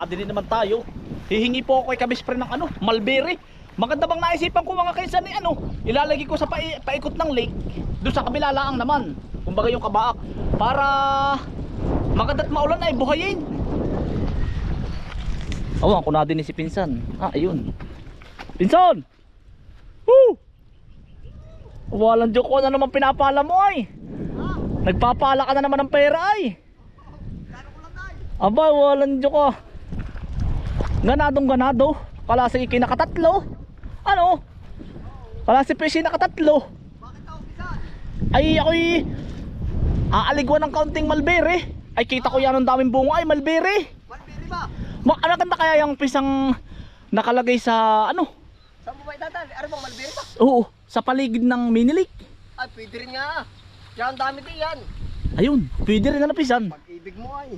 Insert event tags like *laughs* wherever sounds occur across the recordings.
Adili naman tayo. Hihingi po ako kay Kabispre ng ano, Malberry. Maganda bang naisipan ko mga kaysa ni ano, ilalagay ko sa pai- paikot ng lake. Doon sa kabila laang naman. Kumbaga yung kabaak. Para maganda't maulan ay buhayin. Awan ko na din si Pinsan. Ah, ayun. Pinsan! Woo! Walang joke ko na naman pinapala mo ay. Nagpapala ka na naman ng pera ay. Aba, walang joke ah. Ganadong ganado. Kala si Iki nakatatlo. Ano? Kala si Pesci nakatatlo. Ay, ako'y aaligwan ng kaunting malbere. Ay, kita ko yan ang daming bunga ay malbere. Malbiri ba? Ma ano ganda kaya yung pisang nakalagay sa ano? Saan mo ba itatan? Ano bang malbiri ba? Oo, sa paligid ng mini lake. Ay, pwede rin nga. Yan, dami din yan. Ayun, pwede rin na pisan. Pag-ibig mo ay.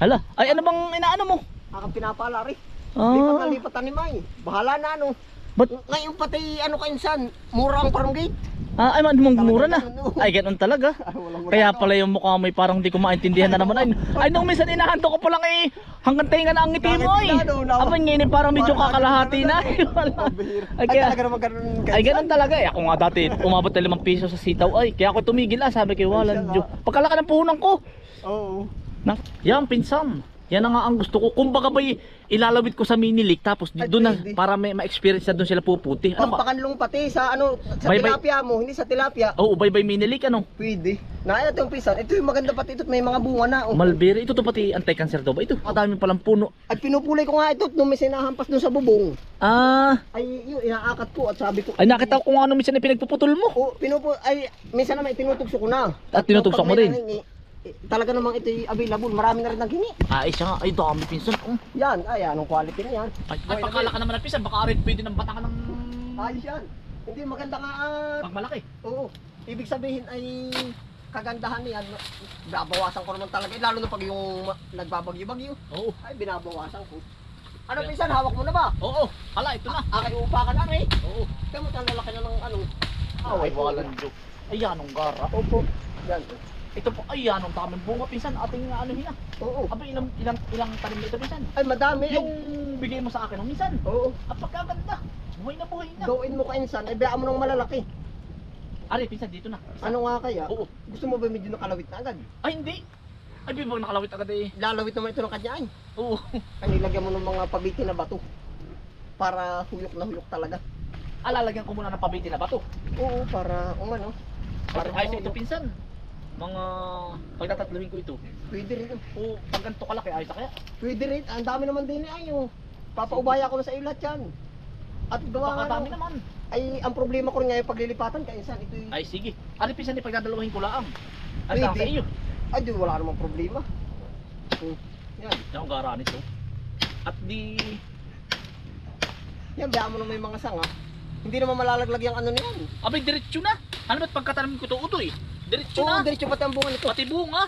Hala, ay ano bang inaano mo? Akang pinapala rin. Lipat na Ah, lipat ni May. Bahala na ano. Ba't- Ngayon pati ano kainsan, mura ang parang gate. ah, ay mong mura na. Ay, ganun talaga. *laughs* Kaya pala yung mukha mo ay parang di ko maintindihan na naman. Ay, ay nung minsan inahanto ko pa lang eh, hanggang tainga na ang ngiti mo nawa- Abang ngayon eh, parang medyo kakalahati ano na. na, *laughs* Ay, kaya-. Ay ganun talaga eh. Ako nga dati umabot na limang piso sa sitaw ay. Kaya ako tumigil ah. Sabi ko wala. Ay, siya Diyo. nga. Pagkalaki ng puhunan ko. Oo. Na, yan pinsan. Yan na nga ang gusto ko. Kumbaga ba ilalawit ko sa mini lake tapos Ay, doon na pwede. para may ma-experience na doon sila puputi. Ano ba? Pampakanlong pati sa ano, sa Bye, bye. tilapia mo, hindi sa tilapia. Oo, bye bye mini lake ano. Pwede. Nakaya ito yung pisan. Ito yung maganda pati ito. May mga bunga na. Oh. Malberry. Ito to pati anti-cancer daw ba? Ito. Ang dami palang puno. At pinupulay ko nga ito nung may sinahampas doon sa bubong. Ah, Ay, yun, inaakat ko at sabi ko. ay nakita ko kung ano minsan na pinagpuputol mo. O, pinupo, ay, minsan naman tinutugso ko na. At tinutugso mo rin? nahingi, eh, talaga namang ito available. Marami na rin naghingi. Ah, ay siya nga. Ay, dami pinsan. Oh. Yan, ay, anong quality na yan? Ay, ay pagkala ka naman ng pinsan. Baka rin pwede ng batangan ng Ayos yan. Hindi, maganda nga. ah, pag malaki. oo. Ibig sabihin ay kagandahan niyan. Babawasan ko naman talaga. Eh, lalo na pag yung ma- nagbabagyo-bagyo. Oo. Ay, binabawasan ko. Ano, pinsan, hawak mo na ba? Oo. Hala, ito na. Akay upa ka na rin. Oo. Kaya mo lalaki na ng ano. Ay, walang joke. Ay, anong gara. Opo. Yan. Ito po, ay, anong daming bunga, pinsan. Ating ano hina. Oo. Aba, ilang, ilang, ilang tanim na ito, pinsan. Ay, madami. Yung bigay mo sa akin ng minsan. Oo. At pagkaganda. Buhay na buhay na. Gawin mo kainsan, ay bayaan mo ng malalaki. Ari, pinsan, dito na. Ano nga kaya? Oo. Gusto mo ba medyo nakalawit na agad? Ay, hindi. Ay, bibang nakalawit agad eh. Lalawit naman ito ng kanya ay. Oo. Ay, nilagyan mo ng mga pabiti na bato. Para huyok na huyok talaga. Alalagyan ko muna ng pabiti na bato. Oo, para kung ano. Para Para ayos ito, pinsan. Mga, pagtatatluhin ko ito. Pwede rin. O, pag ganito kalaki, ayos na kaya. Pwede rin. Ang dami naman din ay oh. Papaubaya ko na sa iyo lahat yan. At gawa Baka nga dami naman. ay ang problema ko rin ngayon paglilipatan kainsan ito ay, Ay, sige. Ari, pinsan, ipagdadalawahin ko lang. Ay, Pwede. sa iyo. ay di wala namang problema. Hmm. Yan. Yan ang gara nito. At di, Yan, bayaan mo na may mga sanga. Hindi naman malalaglag yung ano na yan. abay, diretso na. Ano ba't pagkatanim ko ito, utoy? Diretso Oo, na. diretso pati ang bunga nito. Pati bunga.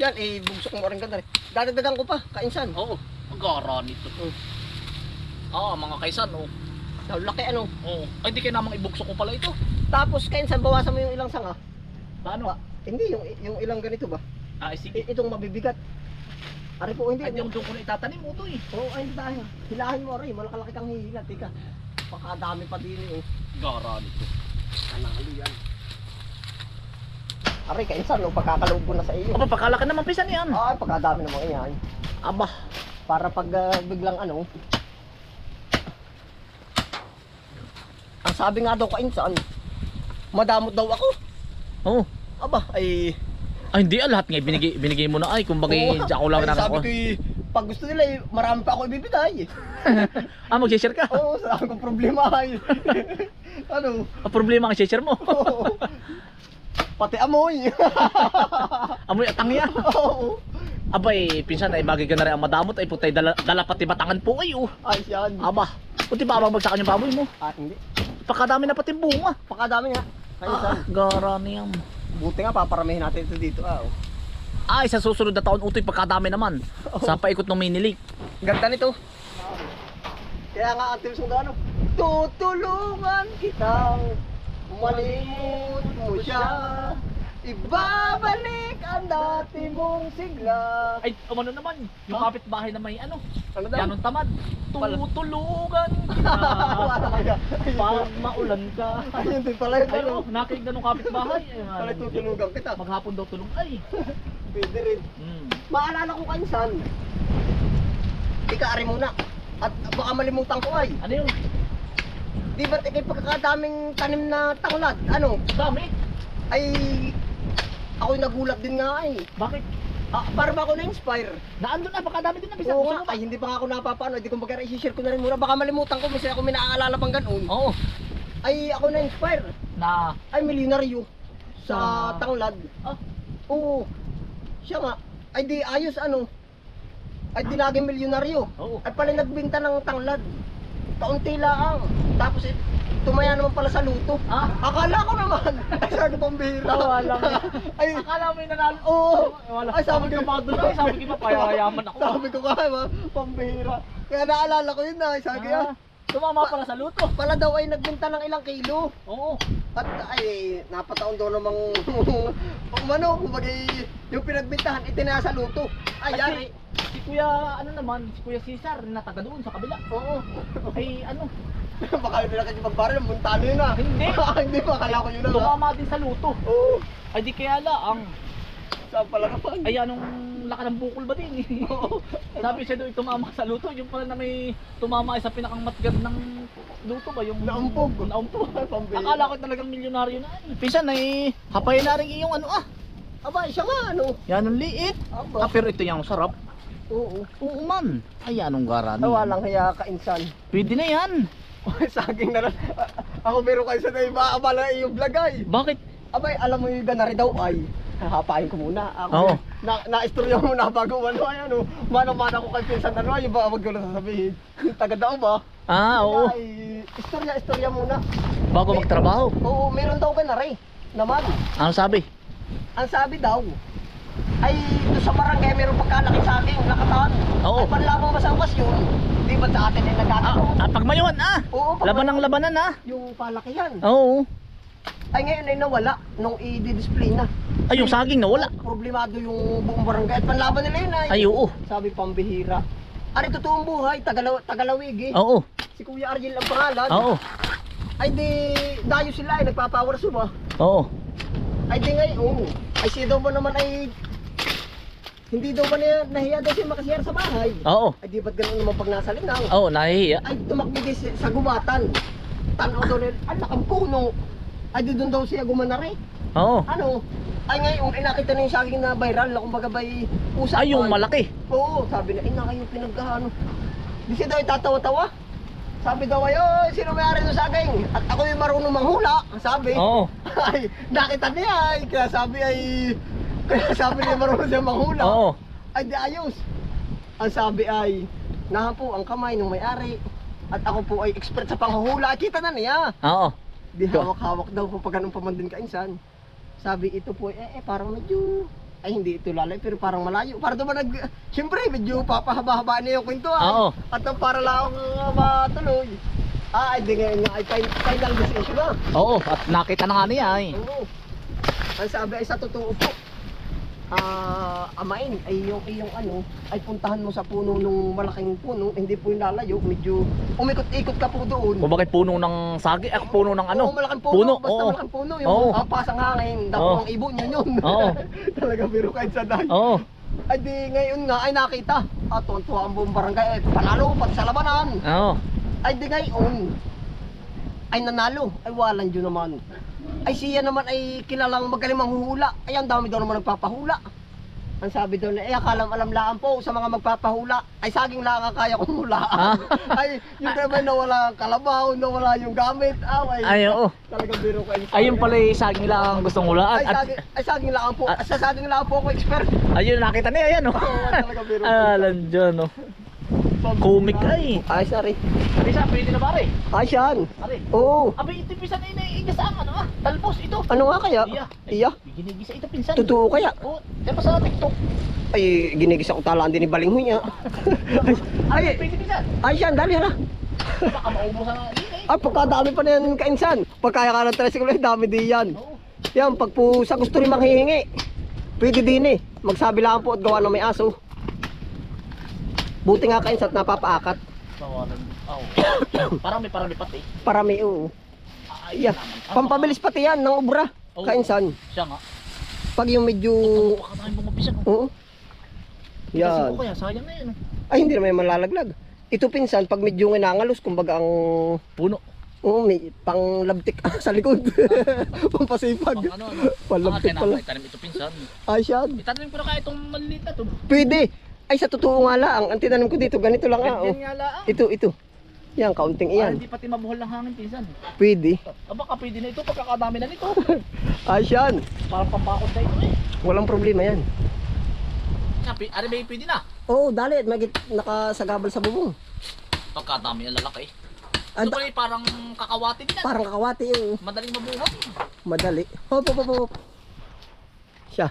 Yan, eh, bugsok mo rin ganda rin. Dadagdagan ko pa, kainsan. Oo, ang gara nito. Mm. Ah, mga kaisan, oh. Sa laki ano. Oo. Ay, di kayo namang ibuksok ko pala ito. Tapos, kainsan, bawasan mo yung ilang sanga. Paano? Ah, hindi, yung, yung ilang ganito ba? Ah, sige. I- itong mabibigat. Ari po, hindi. Ay, ako doon ko na itatanim, utoy. Oo, ay, hindi tayo. Hilahin mo rin, malakalaki kang hihilat. Tika, pakadami pa din eh. Gara nito. Kanalo yan. Ari, kainsan, no, pagkakaloob ko na sa iyo. Aba, pagkalaki naman pisan yan. Ay, pagkadami naman yan. Aba, Para pag ah, biglang ano, ang sabi nga daw kainsan, madamot daw ako. oo. Aba, ay Ay, hindi ah, lahat nga binigay, binigay mo na ay. Kung bagay, Oo. diyan ko lang Ay, na Sabi ako. ko, eh, pag gusto nila, eh, marami pa ako ibibigay. *laughs* ah, mag-share ka? Oo, sa akong problema ay. *laughs* ano? Ang problema ang share mo. Oo. Pati amoy. *laughs* Amoy atang yan. Oo. Abay, pinsan ay bagay ka na rin ang madamot ay putay dala, dala pati batangan po ay oh. Ay, yan. Aba, puti ba bagsakan yung baboy mo? Ah, hindi. Pakadami na pati bunga. Pakadami nga. Kainsan. Ah, gara niyam. Buti nga, paparamihin natin ito dito. Ah, oh. Ay, sa susunod na taon utoy pagkadami naman. *laughs* Sa paikot ng mini lake. Ganda nito. Kaya nga ang tips mo gano. Tutulungan kitang malimut mo siya. Ibabalik ang dati mong sigla. Ay, umano naman. Yung Ha? kapitbahay na may ano. Ano daw? Yanong tamad. Pala. Tutulugan *laughs* Wala kita. kaya. Pag maulan ka. Ayun din pala yun. Ay, Ano? oh, nakinig na nung kapitbahay. Ay, Pala ano, tutulugan kita. Maghapon daw tulong. Ay. *laughs* Pwede rin. Hmm. Maalala ko kansan. Ikaari muna. At baka malimutan ko ay. Ano yun? Di ba't ikay pagkakadaming tanim na tanglad? Ano? Dami. Ay... Ako'y nagulat din nga ay. Bakit? Ah, para ba ako na-inspire? Naandun na, baka dami din na bisa. Oo nga, ay hindi pa nga ako napapaano. Hindi ko magkara i-share ko na rin muna. Baka malimutan ko. Kasi ako may naaalala pang ganun. Oo. Ay ako na-inspire. Na, Ay milyonaryo. Sa Sa- tanglad. ah, Oo. Siya nga. Ay di ayos ano. Ay di naging milyonaryo. oo. Ay pala nagbenta ng tanglad. Kaunti lang. Tapos eh, tumaya naman pala sa luto. Ah, Akala ko naman. *laughs* Ay sabi pang bihira. Tawa lang. *laughs* ay, akala mo yung nanalo. oo. Wala. Ay sabi ko pa doon. Ay, sabi ko pa, payayaman ako. Sabi ko ka, ma, pambihira. Kaya naalala ko yun na. Sabi ko, Ah, tumama pala sa luto. pala daw ay nagbenta ng ilang kilo. Oo. At ay, napataon daw namang *laughs* umano, kumbaga yung pinagbintahan, itinasa luto. Ay, yari. Si Kuya, ano naman, si Kuya Cesar, na taga doon sa kabila. Oo. Ay, ano, *laughs* Baka yung pinakakipagbaril, ang buntalo yun ah. Hindi. *laughs* Hindi pa, ko yun na nga. tumama din sa luto. Oo. Ay, di kaya laang. Saan pala naman? Ay, anong laka ng bukol ba din? eh? *laughs* Oo. Sabi siya doon tumama sa luto, yung pala na may tumama ay sa pinakang matgad ng luto ba? Yung Naumpog. Naumpog. Akala ko talagang milyonaryo na. eh. Pisan ay hapay na rin iyong ano ah. Aba, siya nga ano. Yan ang liit. Aba. Ah, pero ito yung sarap. Oo. Oo man. Ay, anong garani. Ay, walang haya ka insan. Pwede na yan. Saging na lang. Ako meron kayo sa iba, abala yung vlog ay. Bakit? Abay, alam mo yung ganari daw ay. Hahapain ko muna. Ako, Oo. na, na-istorya mo na bago ano ay ano. Mano-mano ko kay Pinsan ano ay ba wag ko na sasabihin. Taga daw ba? Ah, oo. Ay, istorya, istorya muna. Bago magtrabaho. Oo, meron daw ganari. Naman. Ano sabi? Ang sabi daw, ay doon sa barangay meron pagkalaki sa ating nakataon. Oo. Ay panlamang masangkas yun. Di ba sa atin ay Ah, nagkakaroon? ah pagmayuan ah. Oo, pag- Laban ng labanan ah. Yung palakihan. Oo. Ay ngayon ay nawala nung i-display na. Ay, yung saging nawala. Problemado yung buong barangay at panlaban nila yun ay. Ay, oo. Sabi pambihira. Ari totoong buhay, Tagalaw Tagalawig eh. Oo. Si Kuya Ariel ang pangalan. Oo. Ay di dayo sila ay nagpapawar suba. Oo. Ay di ngayon. Ay si ba naman ay hindi daw ba niya nahiya daw siya makasiyar sa bahay. Oo. Ay di ba't ganun naman pag nasa linang? Oo, nahihiya. Ay tumakbo din siya sa gubatan. Tanaw daw nila, ang lakang puno. Ay doon daw siya gumanari. Oo. Ano? Ay ngayon, ay nakita na yung saging na viral na kumbaga ba'y usapan. Ay, yung malaki. Oo, sabi na, ina kayo pinagkahano. Di siya daw ay tatawa-tawa. Sabi daw ay, oh, sino may-ari ng saging? At ako yung marunong manghula, sabi. Oo. *laughs* ay, nakita niya ay, kaya sabi ay, kaya sabi niya marunong siya manghula. Oo. Ay, di ayos. Ang sabi ay, nahan po ang kamay ng may-ari. At ako po ay expert sa panghuhula. Kita na niya. Oo. Di hawak-hawak daw po pag ganun pa man din kainsan. Sabi ito po, eh, eh parang medyo, ay hindi ito lalay, pero parang malayo. Para ba nag, siyempre medyo papahaba-haba na yung kwento ay. Oo. At ang para lang uh, matuloy. Ah, hindi ngayon nga, ay fin- final decision na. Oo. At nakita na nga niya eh. Oo. Ang sabi ay sa totoo po, ah, amain, ay yung iyong ano, ay puntahan mo sa puno nung malaking puno, hindi po yung lalayo, medyo umikot-ikot ka po doon. Kung bakit puno ng sagi, eh puno ng ano? Oo, malaking puno. Puno, Basta oo. malaking puno. Yung Oo. ang pasang hangin. Dapo Oo. ang ibon yun yun. Oo. *laughs* Talaga biro kahit sa dahi. Oo. Ay di ngayon nga ay nakita. At tuwa ang buong barangay. Ay, panalo pati sa labanan. Oo. Ay di ngayon. Ay nanalo. Ay walang yun naman. Ay siya naman ay kilalang magaling manghuhula. Ay ang dami daw naman nagpapahula. Ang sabi na, eh akalam alam laan po sa mga magpapahula. Ay saging lang ang kaya kong hulaan. Ah. ay yung *laughs* naman nawala ang kalabaw, nawala yung gamit. Ah, ay, Ay, oo. Talagang biro kayo. Ayun pala yung saging lang ang gustong hulaan. Ay, At, saging, ay, saging lang po. At- sa saging lang po ako expert. ayun, nakita niya, ayan oh. Oo, talaga biro. *laughs* Alam dyan oh. Comic ay. Ay, sorry. Sabi siya, pwede na pare. Ay, siyan. Pare. Oo. Abi, ito pinsan na iniigas ang ano ah. Talbos ito. Ano nga kaya? Iya. Iya? Ginigisa ito pinsan. Totoo kaya? Oo. Diyan pa sa TikTok. Ay, ginigis ako talaan din ni Balinghoy niya. *laughs* Ay, pwede pinsan. Ay, siyan, dali hala. Baka maubos ang ini. Ay, pagkadami pa na yan kainsan. Pagkaya ka ng tricycle, ay dami di yan. Oo. Yan, pag po sa gusto rin manghihingi, pwede din eh. Magsabi lang po at gawa ng may aso. Buti nga kain at napapaakat. Tawanan. Oh. Parang lipat eh. Parami, oo. Ay, Yeah. Pampabilis pati yan ng ubra. Oo. Kainsan. Siya nga. Pag yung medyo... Baka tayong bumabisa. Oo. Kasi Yan. ko kaya sayang na yun. Ay, hindi naman malalaglag. Ito pinsan, pag medyo nangalos, kumbaga ang... Puno. Oo, may panglabtik *laughs* sa likod. *laughs* Pampasipag. Pang ano ano. Panlabtik Ah, pala. tinapay, tanim ito pinsan. Ay, siya. Itanim ko na kaya itong maliit na to. Pwede. Ay, sa totoo nga lang. Ang tinanim ko dito, ganito lang nga. Oh. Ganyan nga lang. Ito, ito. Yan, kaunting Ah, iyan. hindi pati mabuhol ng hangin pinsan. Pwede. Ah, baka pwede na ito pagkakadami na nito. *laughs* Ay, siyan. Parang pambakod na ito eh. Walang problema yan. Sabi, ari may pwede na. Oo, dali. Magit nakasagabal sa bubong. Pagkadami ang lalaki. Ito da- pala parang kakawati din yan. parang kakawati yung Madaling mabuhay. madali. Hop, hop, hop, hop. Siya.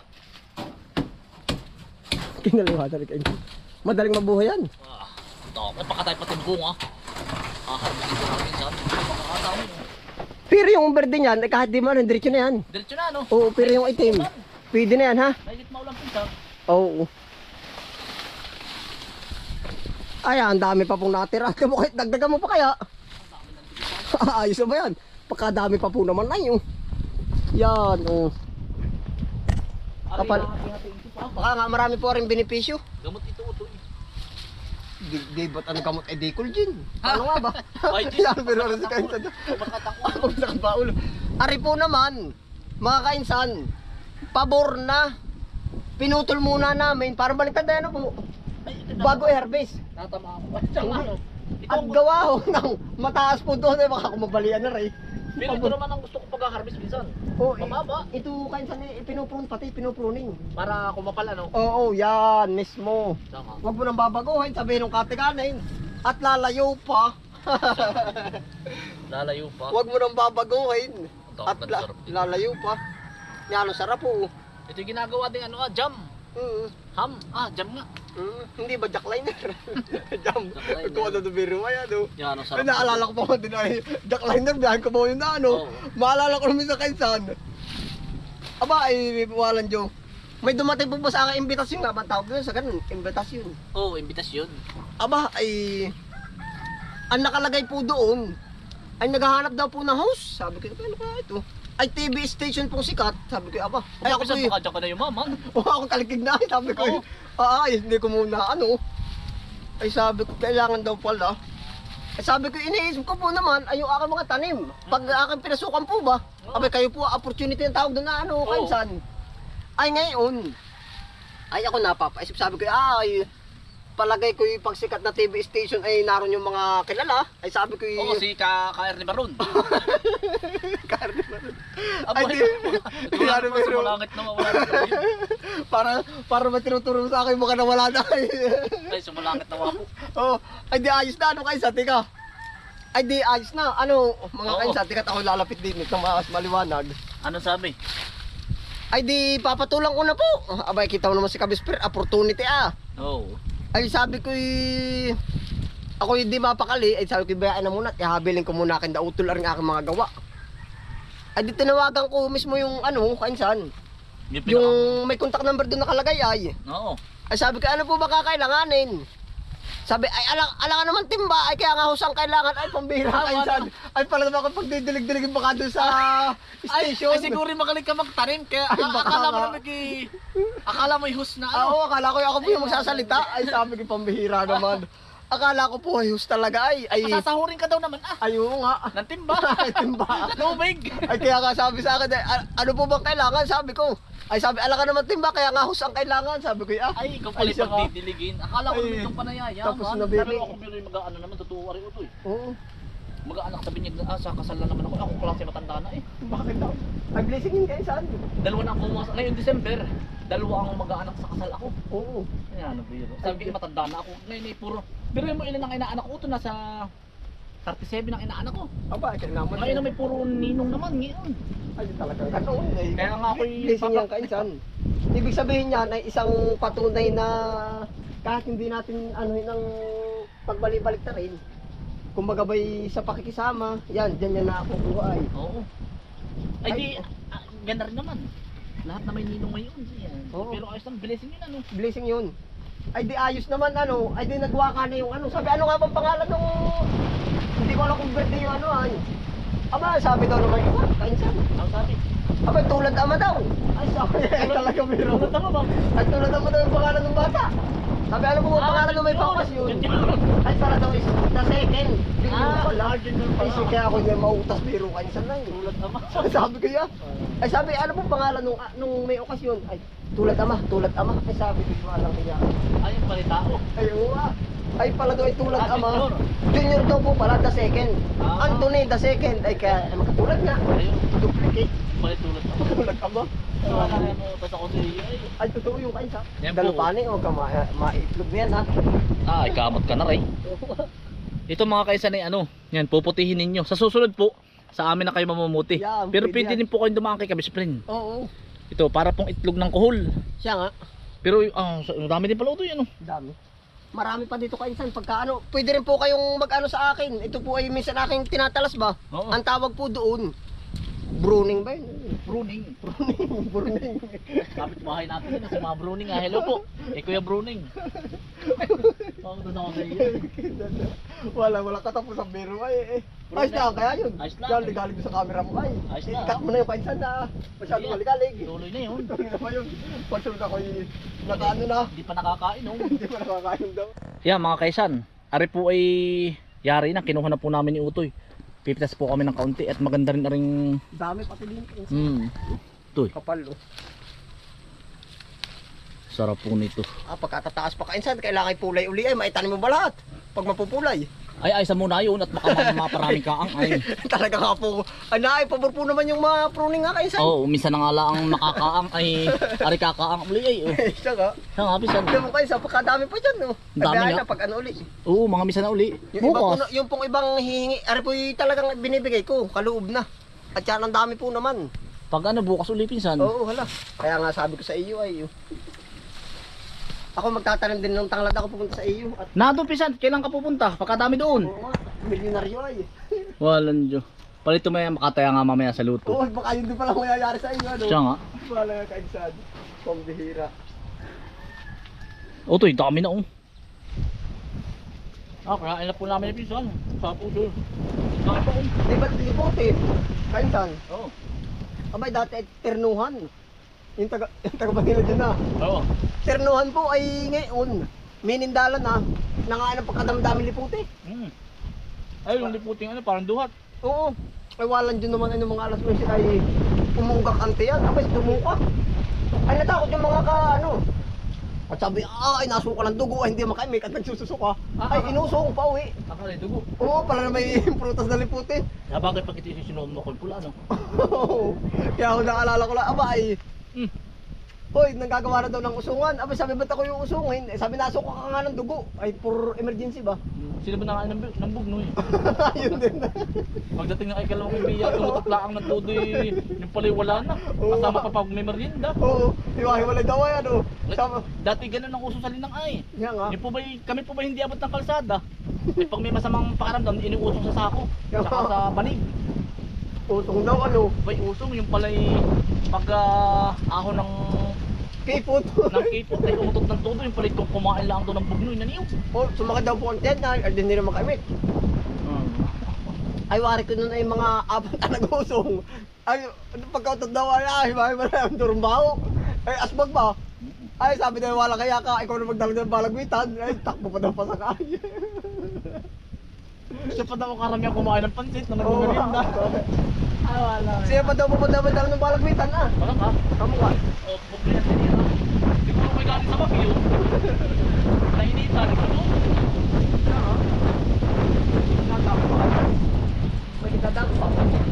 Kinaliwa talaga yun. Madaling mabuhay yan. Ah, dami. Baka tayo pati bunga. Ah, harbisin ko namin sa pagkakadami. Pero yung verde niyan, eh, kahit di mo, diretso na yan. Diretso na no. Oo, pero yung itim, pwede na yan ha. Mahigit maulang pinsan. Oo. Ay, ang dami pa pong natira. *laughs* Kahit dagdagan mo pa kaya? *laughs* Ayos na ba yan? Pagkadami pa po naman ay yung. Yan, oh. Kapal. pa. Baka nga marami po rin benepisyo. Gamot ito ito eh. Di, di ba't ang kamot ay Decolgin? Ha? Ano nga ba? *laughs* Ay. Yan, pero rin si Kainsan. Ako sa kabaul. Ari po naman, mga kainsan, pabor na. Pinutol muna namin para baliktad na ano po. Bago i-harvest. Tatama ako. Ano. At ang gawa ho ng mataas po doon eh baka kumabalian na rin. Pero ito naman ang gusto ko pag-harvest minsan. Oh, eh, Mababa. ito kain sa pinuprune pati pinupruning. Para kumapal ano. Oo, yan mismo. Saka. Huwag mo nang babaguhin, sabihin ng katikanin. At lalayo pa. *laughs* Lalayo pa. Huwag mo nang babaguhin. At la- lalayo pa. Yan ang sarap po. Ito yung ginagawa din ano ah, jam. Mm. Ham. Ah, jam nga. Mm. Hindi ba jackliner? *laughs* Jam. Jackliner. Kung ano na biro ay ano. Yan ang sarap. naalala ko pa nga din ay jackliner, biyahin ko pa yun na ano. Oo. Maalala ko naman sa kaisan. Aba, ay, walang Diyo. May dumating po ba sa akin imbitasyon nga ba tawag doon sa ganun? Imbitasyon. Oo, oh, imbitasyon. Aba, ay... Ang nakalagay po doon, ay naghahanap daw po ng host. Sabi ko, ano kaya ito? Ay TV station pong sikat. Sabi ko, aba. Ay ako po Ay, baka ka na yumaman. *laughs* Oo, ako kalikig na. Sabi ko, Oo. ah, ay, hindi ko muna, ano. Ay sabi ko, kailangan daw pala. Ay sabi ko, iniisip ko po naman, ay yung aking mga tanim. Pag aking pinasukan po ba, Oo. abay kayo po, opportunity ang tawag doon na ano, Oo. kansan. Ay ngayon, ay ako napapaisip, sabi ko, ay, palagay ko yung pagsikat na TV station ay naroon yung mga kilala. Ay sabi ko, Oo, si ka, ka Ernie Baron. Ay, di. *laughs* Wala Ano, naman sa malangit na mawala na *laughs* para, para matinuturo sa akin, baka nawala na kayo. Ay, sa malangit na wapo. *laughs* Oh, ay di ayos na ano kayo sa tika. Ay di ayos na. Ano, mga Oo. kayo sa tika ako lalapit din ito mas maliwanag. Ano sabi? Ay di papatulang ko na po. Abay kita mo naman si Kabisper, opportunity ah. Oo. Ay sabi ko eh, ako hindi mapakali, ay sabi ko bayaan na muna, at ihabilin ko muna akin dautol ang aking mga gawa. Ay di tinawagan ko mismo yung ano, kainsan. Yung, Yung may contact number doon nakalagay ay. Oo. Ay sabi ko, ano po ba kakailanganin? Sabi, ay alang, alangan naman timba, ay kaya nga husang kailangan, ay pambira kayo ano? saan. Ay pala naman kapag didilig-dilig baka doon sa *laughs* Ay, station. ay, siguro magaling ka magtanim. Kaya Ay, baka akala mo nga. na nag Akala mo yung host na ano. Oo, akala ko ako po yung magsasalita. Ay sabi ko, pambihira *laughs* naman. Akala ko po, ay hus talaga ay. Ay, Masasahurin ka daw naman ah. ay oo nga. Ng timba. Ay, *laughs* timba. Tubig. Ay kaya nga sabi sa akin, ay, "A- ano po bang kailangan? Sabi ko. Ay sabi, ala ka naman timba, kaya nga hus ang kailangan. Sabi ko, ah. Ay, ikaw pala Ay, pagdidiligin. Akala ko Ay, naman itong panayaya. tapos nabili. Pero ako pero yung mag-ano naman, totoo ari eh. Oo. Mag-aanak sa binyag na, ah, sa kasal na naman ako. Ako klase matanda na eh. Bakit daw? Ay, blessing yun kayo saan? Dalawa na ako pumasok. Ngayon December, dalawa ang mag-aanak sa kasal ako. Oo. Ay, ano biro. Sabi ko, matanda na ako. Ngayon eh, puro. Pero mo ilan ang inaanak ko. Ito nasa 37 ang inaanak ko. Aba, kaya naman. Ngayon na may puro ninong naman ngayon. Ay, talagang ganoon eh. Kaya nga ako'y Blessing yan kainsan. Ibig sabihin niyan ay isang patunay na kahit hindi natin ano ng pagbalik-balik na rin. Kumbaga ba'y sa pakikisama, yan, dyan yan na ako buhay. Oo. Ay di, ah, ganda rin naman. Lahat na may ninong ngayon. Yan. Oo. Pero ayos lang, blessing yun ano. Blessing yun. Ay di ayos naman ano, ay di nagwa ka na yung ano. Sabi ano nga bang pangalan ng hindi ko alam kung birthday yung ano ay. Aba, sabi daw naman iba, kainsan. Ang sabi. Aba, tulad ama daw. Ay, sabi *laughs* ay talaga biro. Ano tama ba? Ay, tulad ama daw yung pangalan ng bata. Sabi ano kung ang pangalan ng may pangkas yun. Ay, para daw is the second. Ah, ko pala. Junior Ay, si kaya ako niya mautas biro kainsan na yun. Tulad ama. *laughs* sabi ko yan. Ay sabi, ano pong pangalan nung, ah, nung may okasyon? Ay, tulad ama, tulad ama. Ay sabi ko, walang kaya. Ay, yung palitao. Ay, oo ah. Ay pala daw ay tulad Ah, ama. junior. Daw po pala, the second. Ah. Anthony, the second. Ay kaya, ay, makatulad nga. Duplicate. Palit tulad ama. Tulad ama. Na. Ay, totoo yung kaisa. Yan po. Dalupani, o ka ma- maitlog yan ha. Ah, ikamot ka na rin. Ito mga kaisan ay ano, yan, puputihin ninyo. Sa susunod po, sa amin na kayo mamumuti. Yan, Pero pwede pwede yan. din po kayong dumaan kay Kabisprin. Oo. Ito, para pong itlog ng kuhol. Siya nga. Pero, ah, sa- dami din pala ito yan. Oh. Dami. Marami pa dito kainsan. Pagka ano, pwede rin po kayong mag-ano sa akin. Ito po ay minsan aking tinatalas ba? Oo. Ang tawag po doon, Bruning ba yun? Bruning. *laughs* Bruning, Bruning. Kapit bahay natin yun, si mga Bruning. Ah, hello po. Eh, Kuya Bruning. Bakit doon ako sa iyo? wala, wala katapos ang biro ay eh. Ayos na kaya yun. Ayos lang. Galing galing sa camera mo ay. Ayos na. I-cut mo na yung kainsan na masyadong Sige. maligalig. Tuloy na yun. Tuloy na ba yun? Pagsunod ako yung nakaano na. Hindi pa nakakain, oh. Hindi pa nakakain daw. Yan mga kaisan, ari po ay yari na, kinuha na po namin ni Utoy. Pipitas po kami ng kaunti at maganda rin na rin, Dami pati din. hmm, Utoy, Kapal oh. sarap po nito. Ah, pagkatataas pa kainsan, kailangan ipulay uli ay maitanim mo ba lahat? Pag mapupulay. Ay, ay, sa muna yun at baka ma- maparaming kaang ay. *laughs* Talaga nga po. Ay, naay, pabor po naman yung mga pruning nga kainsan. Oo, oh, minsan nga lang makakaang ay, ari kakaang uli ay, oh. *laughs* Siya nga. Siya nga, bisan. Alam mo kainsan, pagkadami pa dyan no. Dami nga. na pag ano uli. Oo, mga minsan na uli. Yung, iba po, Bukas. yung pong ibang hihingi, ari po yung talagang binibigay ko, kaloob na. At yan ang dami po naman. Pag ano, bukas uli pinsan. Oo, hala. Kaya nga sabi ko sa iyo ay, oh. Ako magtatanim din ng tanglad ako pupunta sa iyo. At Nado pinsan, kailan ka pupunta? Pagkadami doon. oo milyonaryo ay. Walang Diyo. Palito mo yan, makataya nga mamaya sa luto. Oo, baka yun din pala mayayari sa iyo. Ano? Siya nga. Wala nga kainsan. Pambihira. Utoy, dami na oh. Ah, kakain na po namin ni pinsan. Sa puso. Pa oh. Di ba di po eh? Kainsan. Oo. Abay dati ay ternuhan. Yung taga, *laughs* yung taga Manila dyan na. Oo. Ternuhan po ay ngayon. Minindalan na. Nangaan ang pagkadamdami liputi. Hmm. Ay, yung liputing ano, parang duhat. Oo. Ay walan dyan naman ano mga alas 11 ay umugak ante yan. Abay dumukak. Ay natakot yung mga ka ano. At sabi, ah, ay nasuka ng dugo, ay hindi makaimik at nagsususuka. Ah, Ay ah, inusong pa uwi. Akala dugo. Oo, pala na may *laughs* prutas na liputi. Sabagay pag ito sinunom mo ko pula, no? *laughs* Kaya ako nakalala ko lang, aba ay, Hmm. Hoy, nanggagawa na daw ng usungan. Aba, sabi ba't ako yung usungin? Eh, sabi nasuka ka nga ng dugo. Ay, for emergency ba? Sino ba nakain ng, bu- ng bugno eh? *laughs* Ayun din. Pagdating ng kay Kalawang Biya, tumutatlaang ng todo eh, yung pala wala na. Oo. Kasama pa pag may merienda. Oo, hiwa-hiwalay daw ay ano. Sama. Dati ganun ang uso sa linang ay. Yan nga. Yung po ba, kami po ba hindi abot ng kalsada? Eh, pag may masamang pakaramdam, iniusong sa sako. Tsaka sa banig. Usong daw ano. Bay usong, yung pala'y pag ah, ahon ng Kipot. ng kipot ay umutot ng todo, yung pala'y kung kumain lang doon ng bugno, yung naniyaw. oh, sumakit daw po ang tent na. Ay, din nila makamit. Ay, wari ko nun ay mga apat na nag-usong. Ay, ano pagkautot daw ay, ay, hiwa-hiwalay ang turumbaho. Ay, asbag ba? Ay, sabi na wala kaya ka, ikaw na magdala ng balagwitan. Ay, takbo pa daw pa sa kanya. Siya pa daw karamihan kumain ng pansit na Oo. nagmamerinda. Ah, wala. Siya pa daw pupunta magdala ng balagwitan ah. Wala ka? Kamu ka. O, bugno yan sinira. Di ko may galing sa Baguio. *laughs* Nainitan, di ko no? May kitadako pa.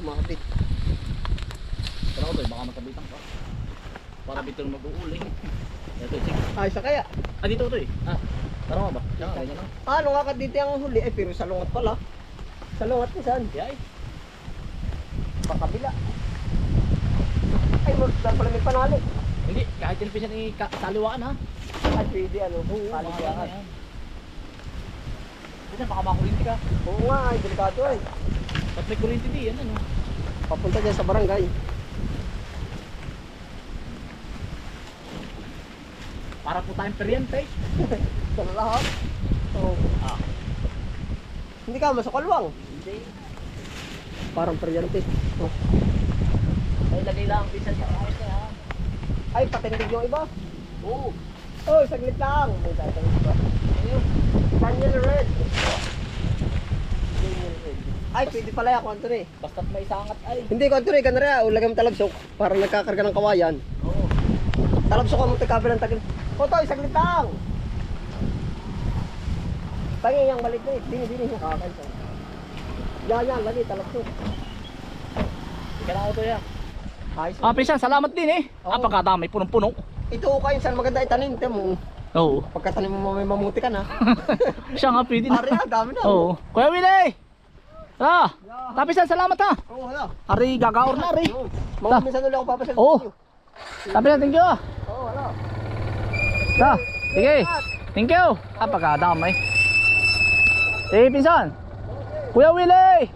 Sumabit. Pero ako baka magkabitan ka. Para bitong mag-uuling. Ito, sige. Ay, sa kaya. Ah, dito to eh. Ah, tara nga ba? Kaya niya no? Ah, lunga ka dito ang huli. Eh, pero sa lungat pala. Sa lungat ni saan? Yay. Pakabila. Ay, dahil pala may panalo. Hindi, kahit yung fish ni saliwaan ha. Ay, pwede ano. Oo, kaya ka. yan. Kasi baka makurinti ka. Oo nga, ay, delikado eh. Ba't may kurinti di yan ano? Papunta dyan sa barangay. Para po tayong peryente. *laughs* Sa lahat. Oo. Ah. Hindi ka masukalwang. Hindi. Parang peryante. Oh. Ay, lagay lang ang pisa niya. Ay, patindig yung iba. Oo. Oh, saglit lang. May tatawid pa. Ayun. Daniel Red. Ay, pwede pala yan, Anthony. Basta't may sangat ay. Hindi, Anthony, ka na rin. ah. Ulagay mo talabsok. Para nagkakarga ng kawayan. Oo. Talabsok ka mo tagkabi ng tagil. Hotoy, saglit lang. Pangin yung balik na eh. Dini, dini. Nakakain sa. Yan, yan. Lagi, talabsok. Hindi ka na auto yan. Ayos. Ah, Pisa, salamat din eh. Oo. Ah, pagkadami, punong-puno. Ito kayo saan maganda itanim. Ito mo. Oo. Pagkatanim mo may mamuti ka na. *laughs* Siya nga pwede na. Ari na, dami na. Oo. Kuya Willie! Ah, Tapisan, salamat ha. Oo, hala. Ari, gagaor na, Ari. Mga minsan ulit ako papasal. Oo. Tapisan, thank you. ah. Oo, hala. Ta, sige. Thank you. Ah, pagkadamay. Eh, pinsan. Kuya Willie!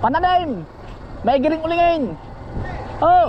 Pananim! May giring ulingin! Oh!